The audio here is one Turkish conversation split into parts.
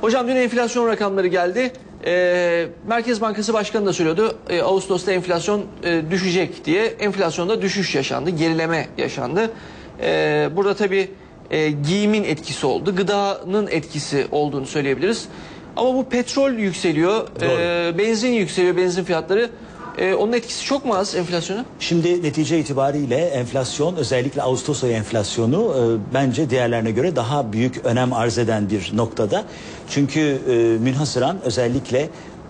Hocam dün enflasyon rakamları geldi. Ee, Merkez Bankası Başkanı da söylüyordu. Ee, Ağustos'ta enflasyon e, düşecek diye. Enflasyonda düşüş yaşandı, gerileme yaşandı. Ee, burada tabii e, giyimin etkisi oldu, gıdanın etkisi olduğunu söyleyebiliriz. Ama bu petrol yükseliyor, e, benzin yükseliyor, benzin fiyatları. E, onun etkisi çok mu az enflasyona? Şimdi netice itibariyle enflasyon özellikle Ağustos ayı enflasyonu e, bence diğerlerine göre daha büyük önem arz eden bir noktada. Çünkü e, münhasıran özellikle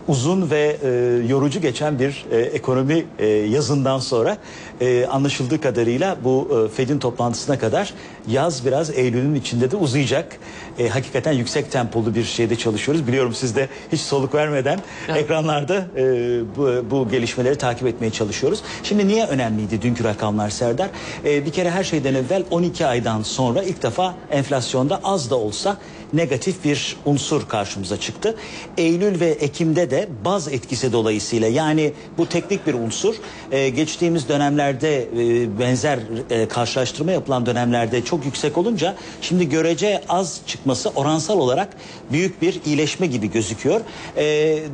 uzun ve e, yorucu geçen bir e, ekonomi e, yazından sonra e, anlaşıldığı kadarıyla bu e, Fed'in toplantısına kadar yaz biraz Eylül'ün içinde de uzayacak. E, hakikaten yüksek tempolu bir şeyde çalışıyoruz. Biliyorum siz de hiç soluk vermeden ekranlarda e, bu, bu gelişmeleri takip etmeye çalışıyoruz. Şimdi niye önemliydi dünkü rakamlar Serdar? E, bir kere her şeyden evvel 12 aydan sonra ilk defa enflasyonda az da olsa negatif bir unsur karşımıza çıktı. Eylül ve Ekim'de de baz etkisi dolayısıyla yani bu teknik bir unsur. Ee, geçtiğimiz dönemlerde e, benzer e, karşılaştırma yapılan dönemlerde çok yüksek olunca şimdi görece az çıkması oransal olarak büyük bir iyileşme gibi gözüküyor.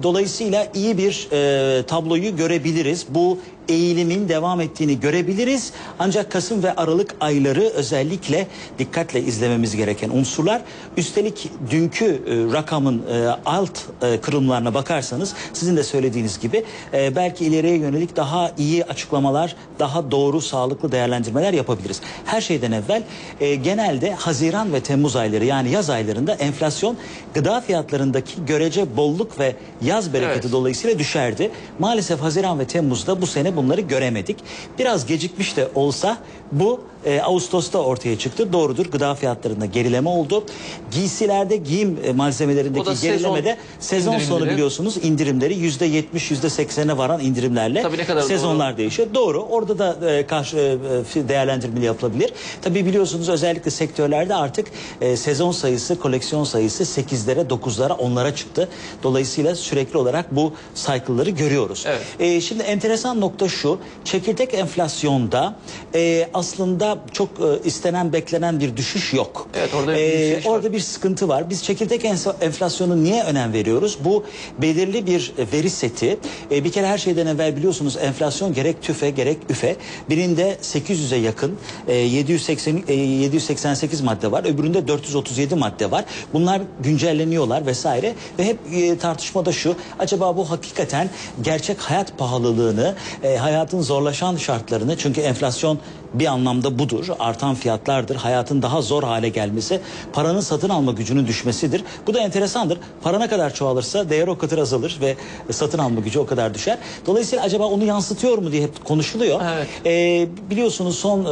Dolayısıyla iyi bir e, tabloyu görebiliriz. Bu eğilimin devam ettiğini görebiliriz. Ancak Kasım ve Aralık ayları özellikle dikkatle izlememiz gereken unsurlar. Üstelik dünkü e, rakamın e, alt e, kırılımlarına bakarsanız sizin de söylediğiniz gibi e, belki ileriye yönelik daha iyi açıklamalar, daha doğru sağlıklı değerlendirmeler yapabiliriz. Her şeyden evvel e, genelde Haziran ve Temmuz ayları yani yaz aylarında enflasyon gıda fiyatlarındaki görece bolluk ve yaz bereketi Evet. dolayısıyla düşerdi. Maalesef Haziran ve Temmuz'da bu sene bunları göremedik. Biraz gecikmiş de olsa bu e, Ağustos'ta ortaya çıktı. Doğrudur gıda fiyatlarında gerileme oldu. Giysilerde giyim e, malzemelerindeki da sezon sezon sonu biliyorsunuz indirimleri yüzde yetmiş yüzde seksene varan indirimlerle Tabii ne kadar sezonlar değişiyor. Doğru orada da e, karşı e, değerlendirmeli yapılabilir. Tabii biliyorsunuz özellikle sektörlerde artık e, sezon sayısı koleksiyon sayısı 8'lere 9'lara 10'lara çıktı. Dolayısıyla sürekli olarak bu cycle'ları görüyoruz. Evet. E, şimdi enteresan nokta şu. Çekirdek enflasyonda e, aslında çok e, istenen beklenen bir düşüş yok. Evet, orada bir E, yükseliş var. orada bir sıkıntı var. Biz çekirdek enf- enflasyonu niye önem veriyoruz? Bu belirli bir e, veri seti. E, bir kere her şeyden evvel biliyorsunuz enflasyon gerek tüfe gerek üfe. Birinde 800'e yakın e, 780 e, 788 madde var. Öbüründe 437 madde var. Bunlar güncelleniyorlar vesaire ve hep e, tartışmada şu. Acaba bu hakikaten gerçek hayat pahalılığını, e, hayatın zorlaşan şartlarını çünkü enflasyon bir anlamda budur. Artan fiyatlardır. Hayatın daha zor hale gelmesi, paranın satın alma gücünün düşmesidir. Bu da enteresandır. Para ne kadar çoğalırsa değer o kadar azalır ve satın alma gücü o kadar düşer. Dolayısıyla acaba onu yansıtıyor mu diye hep konuşuluyor. Evet. Ee, biliyorsunuz son e,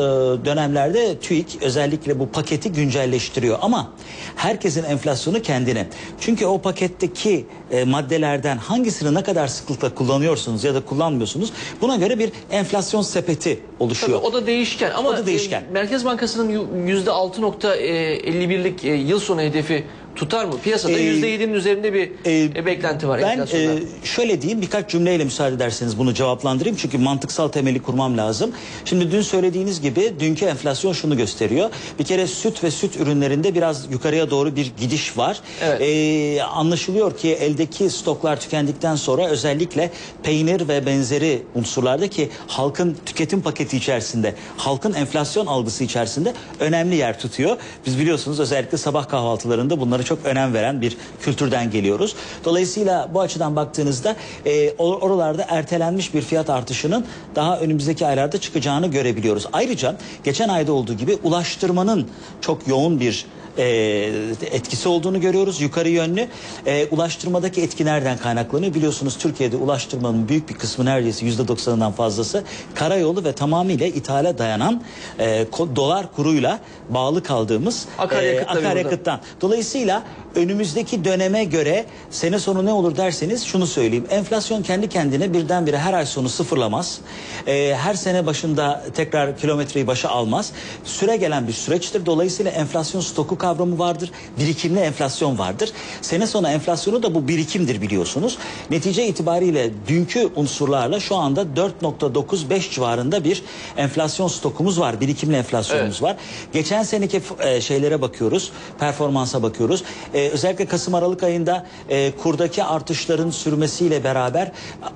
dönemlerde TÜİK özellikle bu paketi güncelleştiriyor ama herkesin enflasyonu kendine. Çünkü o paketteki e, maddelerden hangisini ne kadar sıklıkla kullanıyorsunuz ya da kullanmıyorsunuz buna göre bir enflasyon sepeti Tabii oluşuyor. o da değişken ama O da değişken. e, Merkez Bankası'nın yu- %6.51'lik e, yıl sonu hedefi tutar mı? Piyasada Ee, %7'nin üzerinde bir e, e, beklenti var Ben e, şöyle diyeyim birkaç cümleyle müsaade ederseniz bunu cevaplandırayım. Çünkü mantıksal temeli kurmam lazım. Şimdi dün söylediğiniz gibi dünkü enflasyon şunu gösteriyor. Bir kere süt ve süt ürünlerinde biraz yukarıya doğru bir gidiş var. Evet. E, anlaşılıyor ki eldeki stoklar tükendikten sonra özellikle peynir ve benzeri unsurlarda ki halkın tüketim paketi içerisinde, halkın enflasyon algısı içerisinde önemli yer tutuyor. Biz biliyorsunuz özellikle sabah kahvaltılarında bunlara çok önem veren bir kültürden geliyoruz. Dolayısıyla bu açıdan baktığınızda e, or- oralarda ertelenmiş bir fiyat artışının daha önümüzdeki aylarda çıkacağını görebiliyoruz. Ayrıca geçen ayda olduğu gibi ulaştırmanın çok yoğun bir e, etkisi olduğunu görüyoruz yukarı yönlü. E, ulaştırmadaki etki nereden kaynaklanıyor? Biliyorsunuz Türkiye'de ulaştırmanın büyük bir kısmı neredeyse yüzde doksanından fazlası karayolu ve tamamıyla ithale dayanan e, dolar kuruyla bağlı kaldığımız Akaryakıt tabii akaryakıttan. Dolayısıyla vida önümüzdeki döneme göre sene sonu ne olur derseniz şunu söyleyeyim. Enflasyon kendi kendine birdenbire her ay sonu sıfırlamaz. E, her sene başında tekrar kilometreyi başa almaz. Süre gelen bir süreçtir. Dolayısıyla enflasyon stoku kavramı vardır. Birikimli enflasyon vardır. Sene sonu enflasyonu da bu birikimdir biliyorsunuz. Netice itibariyle dünkü unsurlarla şu anda 4.95 civarında bir enflasyon stokumuz var. Birikimli enflasyonumuz Evet. var. Geçen seneki e, şeylere bakıyoruz. Performansa bakıyoruz. Özellikle Kasım Aralık ayında e, kurdaki artışların sürmesiyle beraber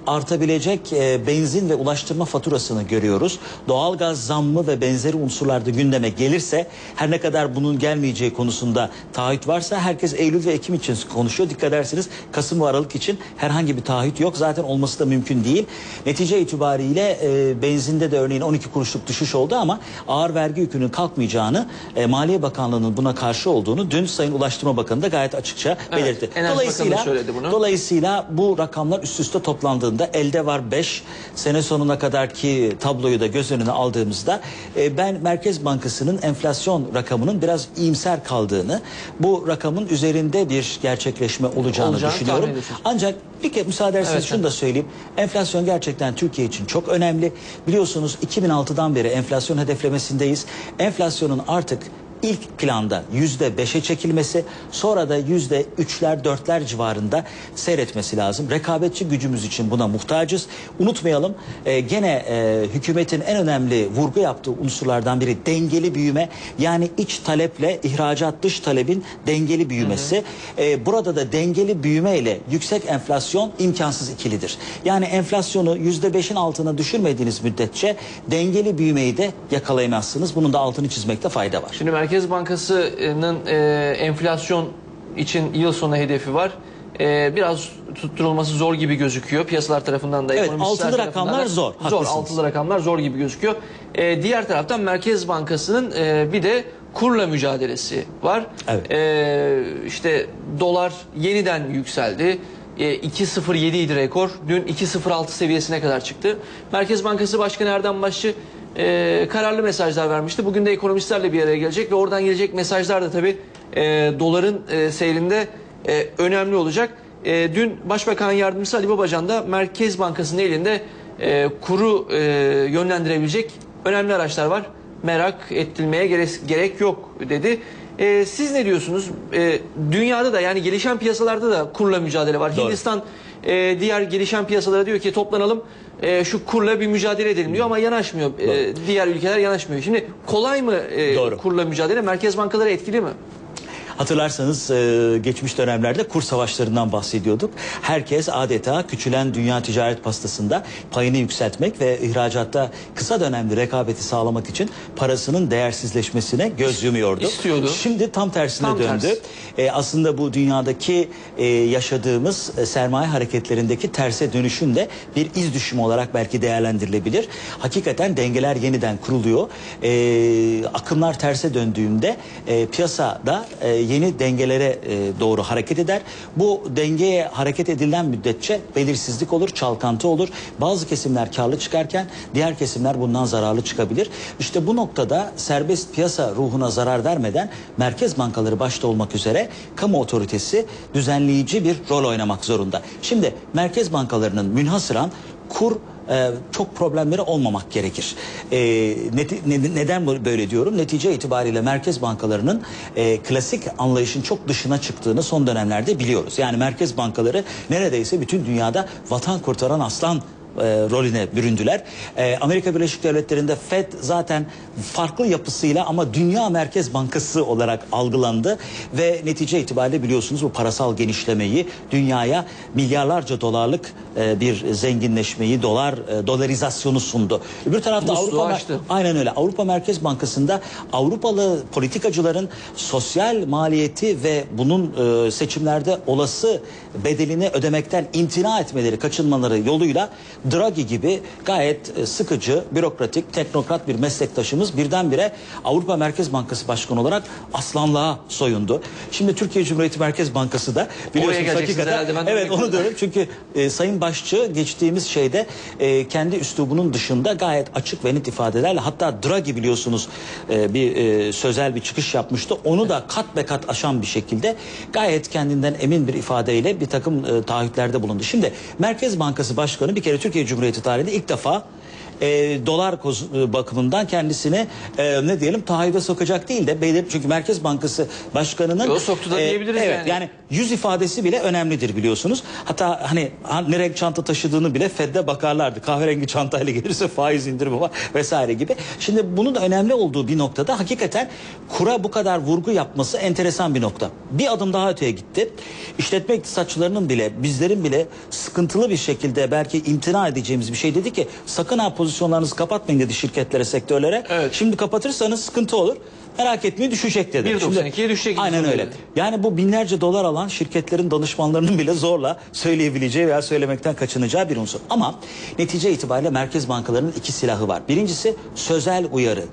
artabilecek e, benzin ve ulaştırma faturasını görüyoruz. Doğalgaz zammı ve benzeri unsurlarda gündeme gelirse her ne kadar bunun gelmeyeceği konusunda taahhüt varsa herkes Eylül ve Ekim için konuşuyor. Dikkat ederseniz Kasım ve Aralık için herhangi bir taahhüt yok. Zaten olması da mümkün değil. Netice itibariyle e, benzinde de örneğin 12 kuruşluk düşüş oldu ama ağır vergi yükünün kalkmayacağını e, Maliye Bakanlığı'nın buna karşı olduğunu dün Sayın Ulaştırma Bakanı da gayet açıkça Evet, belirtti. Enerji Dolayısıyla söyledi bunu. Dolayısıyla bu rakamlar üst üste toplandığında elde var 5 sene sonuna kadarki tabloyu da göz önüne aldığımızda e, ben Merkez Bankası'nın enflasyon rakamının biraz iyimser kaldığını bu rakamın üzerinde bir gerçekleşme olacağını, Olacağını düşünüyorum. Ancak bir kez müsaade ederseniz Evet, şunu da söyleyeyim. Enflasyon gerçekten Türkiye için çok önemli. Biliyorsunuz 2006'dan beri enflasyon hedeflemesindeyiz. Enflasyonun artık ilk planda yüzde beşe çekilmesi sonra da yüzde üçler dörtler civarında seyretmesi lazım. Rekabetçi gücümüz için buna muhtacız. Unutmayalım e, gene e, hükümetin en önemli vurgu yaptığı unsurlardan biri dengeli büyüme. Yani iç taleple ihracat dış talebin dengeli büyümesi. E, burada da dengeli büyüme ile yüksek enflasyon imkansız ikilidir. Yani enflasyonu yüzde beşin altına düşürmediğiniz müddetçe dengeli büyümeyi de yakalayamazsınız. Bunun da altını çizmekte fayda var. Şimdi Merkez Bankası'nın e, enflasyon için yıl sonu hedefi var. E, biraz tutturulması zor gibi gözüküyor. Piyasalar tarafından da Evet, ekonomistler altılı tarafından rakamlar da zor, Zor, haklısınız. altılı rakamlar zor gibi gözüküyor. E, diğer taraftan Merkez Bankası'nın e, bir de kurla mücadelesi var. Evet. E, işte dolar yeniden yükseldi. E, 2.07 idi rekor. Dün 2.06 seviyesine kadar çıktı. Merkez Bankası Başkanı Erdem Başçı e, kararlı mesajlar vermişti. Bugün de ekonomistlerle bir araya gelecek ve oradan gelecek mesajlar da tabii e, doların e, seyrinde e, önemli olacak. E, dün Başbakan Yardımcısı Ali Babacan da Merkez Bankası'nın elinde e, kuru e, yönlendirebilecek önemli araçlar var. Merak ettirmeye gerek, gerek yok dedi. E, siz ne diyorsunuz? E, dünyada da yani gelişen piyasalarda da kurla mücadele var. Doğru. Hindistan e, diğer gelişen piyasalara diyor ki toplanalım e, şu kurla bir mücadele edelim diyor ama yanaşmıyor. E, diğer ülkeler yanaşmıyor. Şimdi kolay mı e, Doğru. kurla mücadele? Merkez bankaları etkili mi? Hatırlarsanız e, geçmiş dönemlerde kur savaşlarından bahsediyorduk. Herkes adeta küçülen dünya ticaret pastasında payını yükseltmek ve ihracatta kısa dönemli rekabeti sağlamak için parasının değersizleşmesine göz yumuyordu. İstiyordu. Şimdi tam tersine Tam döndü. tersi. E, aslında bu dünyadaki e, yaşadığımız e, sermaye hareketlerindeki terse dönüşün de bir iz düşümü olarak belki değerlendirilebilir. Hakikaten dengeler yeniden kuruluyor. E, akımlar terse döndüğünde e, piyasada e, yeni dengelere e, doğru hareket eder. Bu dengeye hareket edilen müddetçe belirsizlik olur, çalkantı olur. Bazı kesimler karlı çıkarken diğer kesimler bundan zararlı çıkabilir. İşte bu noktada serbest piyasa ruhuna zarar vermeden merkez bankaları başta olmak üzere kamu otoritesi düzenleyici bir rol oynamak zorunda. Şimdi merkez bankalarının münhasıran kur e, çok problemleri olmamak gerekir. E, neti- ne- neden böyle diyorum? Netice itibariyle merkez bankalarının e, klasik anlayışın çok dışına çıktığını son dönemlerde biliyoruz. Yani merkez bankaları neredeyse bütün dünyada vatan kurtaran aslan e, rolüne büründüler. E, Amerika Birleşik Devletleri'nde Fed zaten farklı yapısıyla ama Dünya Merkez Bankası olarak algılandı ve netice itibariyle biliyorsunuz bu parasal genişlemeyi dünyaya milyarlarca dolarlık e, bir zenginleşmeyi dolar e, dolarizasyonu sundu. Öbür tarafta Musluğu Avrupa açtı. Aynen öyle. Avrupa Merkez Bankası'nda Avrupalı politikacıların sosyal maliyeti ve bunun e, seçimlerde olası bedelini ödemekten imtina etmeleri, kaçınmaları yoluyla Draghi gibi gayet e, sıkıcı, bürokratik, teknokrat bir meslektaşımız birdenbire Avrupa Merkez Bankası Başkanı olarak aslanlığa soyundu. Şimdi Türkiye Cumhuriyeti Merkez Bankası da biliyorsunuz hakikaten evet onu diyorum çünkü e, Sayın Başçı geçtiğimiz şeyde e, kendi üslubunun dışında gayet açık ve net ifadelerle hatta Draghi biliyorsunuz e, bir e, sözel bir çıkış yapmıştı. Onu da kat be kat aşan bir şekilde gayet kendinden emin bir ifadeyle bir takım e, taahhütlerde bulundu. Şimdi Merkez Bankası Başkanı bir kere Türkiye Cumhuriyeti tarihinde ilk defa e, dolar e, bakımından kendisini e, ne diyelim tahayyüde sokacak değil de belir çünkü Merkez Bankası Başkanı'nın Yo, soktu da diyebiliriz evet, yani. yani yüz ifadesi bile önemlidir biliyorsunuz. Hatta hani ha- ne renk çanta taşıdığını bile Fed'de bakarlardı. Kahverengi çantayla gelirse faiz indirimi var vesaire gibi. Şimdi bunun da önemli olduğu bir noktada hakikaten kura bu kadar vurgu yapması enteresan bir nokta. Bir adım daha öteye gitti. İşletme iktisatçılarının bile bizlerin bile sıkıntılı bir şekilde belki imtina edeceğimiz bir şey dedi ki sakın ha pozisyonlarınızı kapatmayın dedi şirketlere, sektörlere. Evet. Şimdi kapatırsanız sıkıntı olur. Merak etmeyin düşecek dedi. 1.92'ye Şimdi- düşecek Aynen dedi. öyle. Yani bu binlerce dolar alan şirketlerin danışmanlarının bile zorla söyleyebileceği veya söylemekten kaçınacağı bir unsur. Ama netice itibariyle merkez bankalarının iki silahı var. Birincisi sözel uyarı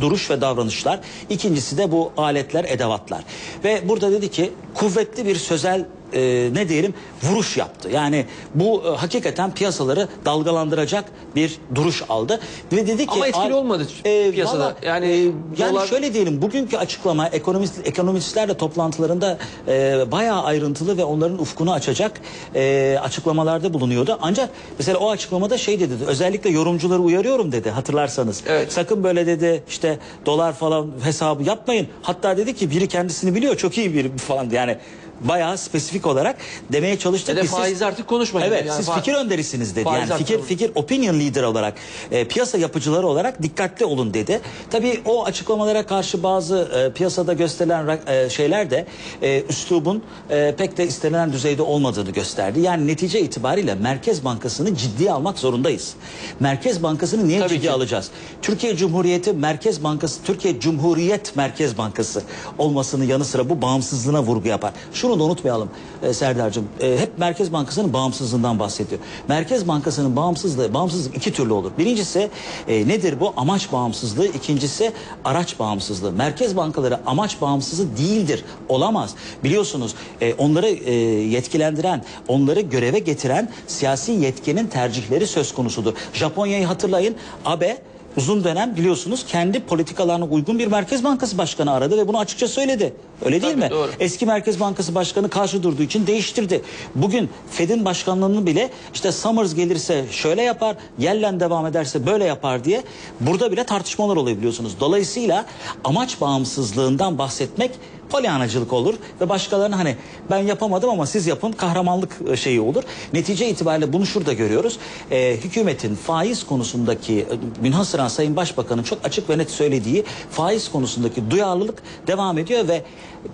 duruş ve davranışlar. İkincisi de bu aletler, edevatlar. Ve burada dedi ki kuvvetli bir sözel e, ne diyelim vuruş yaptı. Yani bu e, hakikaten piyasaları dalgalandıracak bir duruş aldı ve dedi ki Ama etkili "Ay- olmadı piyasada. valla, Yani e, yani dolar- şöyle diyelim bugünkü açıklama ekonomist ekonomistlerle toplantılarında e, bayağı ayrıntılı ve onların ufkunu açacak e, açıklamalarda bulunuyordu. Ancak mesela o açıklamada şey dedi özellikle yorumcuları uyarıyorum dedi hatırlarsanız. Evet. Sakın böyle dedi işte dolar falan hesabı yapmayın. Hatta dedi ki biri kendisini biliyor çok iyi biri falan yani bayağı spesifik olarak demeye çalıştı Ve de ki siz- faiz artık konuşmayın. Evet Yani siz fa- fikir önderisiniz dedi. Faiz Yani fikir fikir opinion leader olarak e, piyasa yapıcıları olarak dikkatli olun dedi. Tabii o açıklamalara karşı bazı e, piyasada gösterilen e, şeyler de e, üslubun e, pek de istenilen düzeyde olmadığını gösterdi. Yani netice itibariyle Merkez Bankası'nı ciddiye almak zorundayız. Merkez Bankası'nı niye Tabii ciddiye ki. alacağız? Türkiye Cumhuriyeti Merkez Bankası, Türkiye Cumhuriyet Merkez Bankası olmasının yanı sıra bu bağımsızlığına vurgu yapar. Şunu da unutmayalım e, Serdar'cığım. E, hep Merkez Bankası'nın bağımsızlığından bahsediyor. Merkez Bankası'nın bağımsızlığı, bağımsızlık iki türlü olur. Birincisi e, nedir bu? Amaç bağımsızlığı. İkincisi araç bağımsızlığı. Merkez bankaları amaç bağımsızı değildir. Olamaz. Biliyorsunuz e, onları e, yetkilendiren, onları göreve getiren siyasi yetkinin tercihleri söz konusudur. Japonya'yı hatırlayın. Abe uzun dönem biliyorsunuz kendi politikalarına uygun bir Merkez Bankası Başkanı aradı ve bunu açıkça söyledi. Öyle değil Tabii, mi? doğru. Eski Merkez Bankası Başkanı karşı durduğu için değiştirdi. Bugün Fed'in başkanlığını bile işte Summers gelirse şöyle yapar, Yellen devam ederse böyle yapar diye burada bile tartışmalar oluyor biliyorsunuz. Dolayısıyla amaç bağımsızlığından bahsetmek polyanacılık olur ve başkalarına hani ben yapamadım ama siz yapın kahramanlık e, şeyi olur. Netice itibariyle bunu şurada görüyoruz. Ee, hükümetin faiz konusundaki e, münhasıran Sayın Başbakan'ın çok açık ve net söylediği faiz konusundaki duyarlılık devam ediyor ve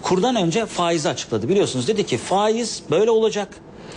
kurdan önce faizi açıkladı. Biliyorsunuz dedi ki faiz böyle olacak.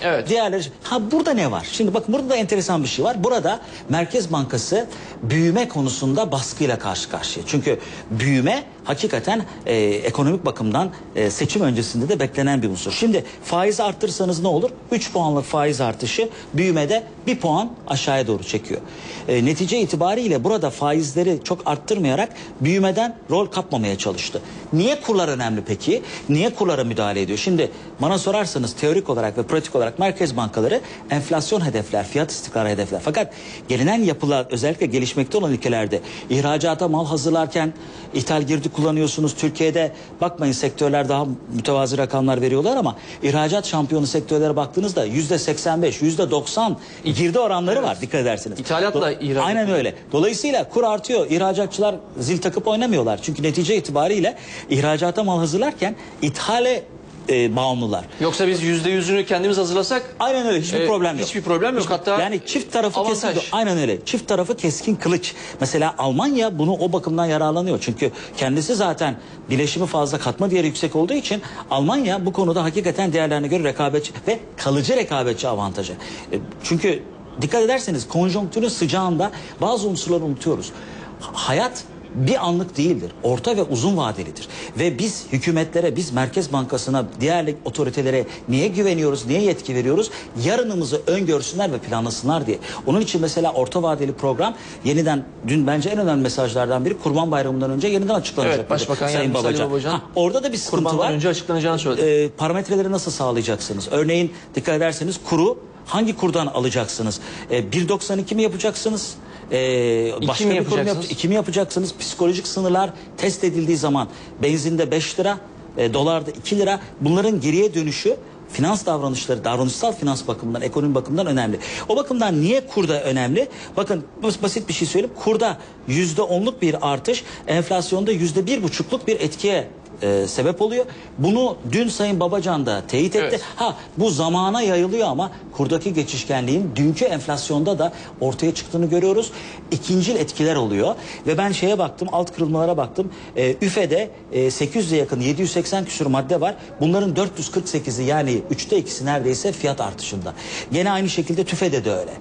Evet. Diğerleri ha burada ne var? Şimdi bakın burada da enteresan bir şey var. Burada Merkez Bankası büyüme konusunda baskıyla karşı karşıya. Çünkü büyüme hakikaten e, ekonomik bakımdan e, seçim öncesinde de beklenen bir unsur. Şimdi faizi arttırırsanız ne olur? 3 puanlık faiz artışı büyümede 1 puan aşağıya doğru çekiyor. E, netice itibariyle burada faizleri çok arttırmayarak büyümeden rol kapmamaya çalıştı. Niye kurlar önemli peki? Niye kurlara müdahale ediyor? Şimdi bana sorarsanız teorik olarak ve pratik olarak merkez bankaları enflasyon hedefler, fiyat istikrarı hedefler. Fakat gelinen yapılar özellikle gelişmekte olan ülkelerde ihracata mal hazırlarken ithal girdi kullanıyorsunuz. Türkiye'de bakmayın sektörler daha mütevazi rakamlar veriyorlar ama ihracat şampiyonu sektörlere baktığınızda yüzde 85, yüzde 90 girdi oranları var dikkat ederseniz. İthalatla ihracat. Aynen öyle. Dolayısıyla kur artıyor. İhracatçılar zil takıp oynamıyorlar. Çünkü netice itibariyle ihracata mal hazırlarken ithale e, bağımlılar. Yoksa biz yüzde yüzünü kendimiz hazırlasak Aynen öyle hiçbir Ee, problem yok. hiçbir problem yok. Hatta yani çift tarafı avantaj. keskin aynen öyle. Çift tarafı keskin kılıç. Mesela Almanya bunu o bakımdan yararlanıyor. Çünkü kendisi zaten bileşimi fazla katma değeri yüksek olduğu için Almanya bu konuda hakikaten diğerlerine göre rekabetçi ve kalıcı rekabetçi avantajı. E, Çünkü dikkat ederseniz konjonktürün sıcağında bazı unsurları unutuyoruz. Hayat bir anlık değildir. Orta ve uzun vadelidir. Ve biz hükümetlere, biz Merkez Bankası'na, diğer otoritelere niye güveniyoruz, niye yetki veriyoruz? Yarınımızı öngörsünler ve planlasınlar diye. Onun için mesela orta vadeli program yeniden, dün bence en önemli mesajlardan biri Kurban Bayramı'ndan önce yeniden açıklanacak. Evet, Başbakan dedi Yardımcısı Ali Babacan. Ha, orada da bir sıkıntı kurbandan var önce açıklanacağını söyledi. e, parametreleri nasıl sağlayacaksınız? Örneğin dikkat ederseniz kuru hangi kurdan alacaksınız? E, 1.92 mi yapacaksınız? E, başka mi bir kurum yapacaksınız? yap- iki mi yapacaksınız? Psikolojik sınırlar test edildiği zaman benzinde 5 lira, e, dolarda 2 lira bunların geriye dönüşü finans davranışları, davranışsal finans bakımından, ekonomi bakımından önemli. O bakımdan niye kurda önemli? Bakın bas- basit bir şey söyleyeyim. Kurda yüzde onluk bir artış, enflasyonda yüzde bir buçukluk bir etkiye e, sebep oluyor. Bunu dün Sayın Babacan da teyit etti. Evet. Ha bu zamana yayılıyor ama kurdaki geçişkenliğin dünkü enflasyonda da ortaya çıktığını görüyoruz. İkincil etkiler oluyor ve ben şeye baktım alt kırılmalara baktım. E, üfede e, 800'e yakın 780 küsur madde var. Bunların 448'i yani üçte ikisi neredeyse fiyat artışında. Gene aynı şekilde tüfede de öyle.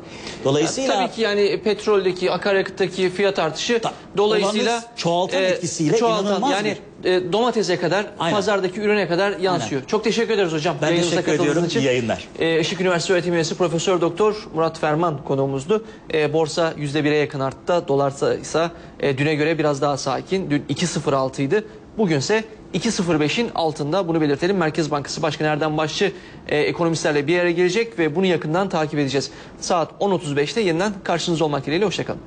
Dolayısıyla Tabii ki yani petroldeki, akaryakıttaki fiyat artışı dolayısıyla çoğaltan etkisiyle inanılmaz yani e, domatese kadar, Aynen. pazardaki ürüne kadar yansıyor. Çok teşekkür ederiz hocam. Ben yayınımıza teşekkür ediyorum. için. İyi yayınlar. E, Işık Üniversitesi öğretim üyesi Profesör Doktor Murat Ferman konuğumuzdu. E, borsa %1'e yakın arttı. Dolar ise e, düne göre biraz daha sakin. Dün 2.06 idi. Bugünse 2.05'in altında bunu belirtelim. Merkez Bankası Başkanı Erdem Başçı e, ekonomistlerle bir araya gelecek ve bunu yakından takip edeceğiz. Saat 10.35'te yeniden karşınızda olmak dileğiyle. Hoşçakalın.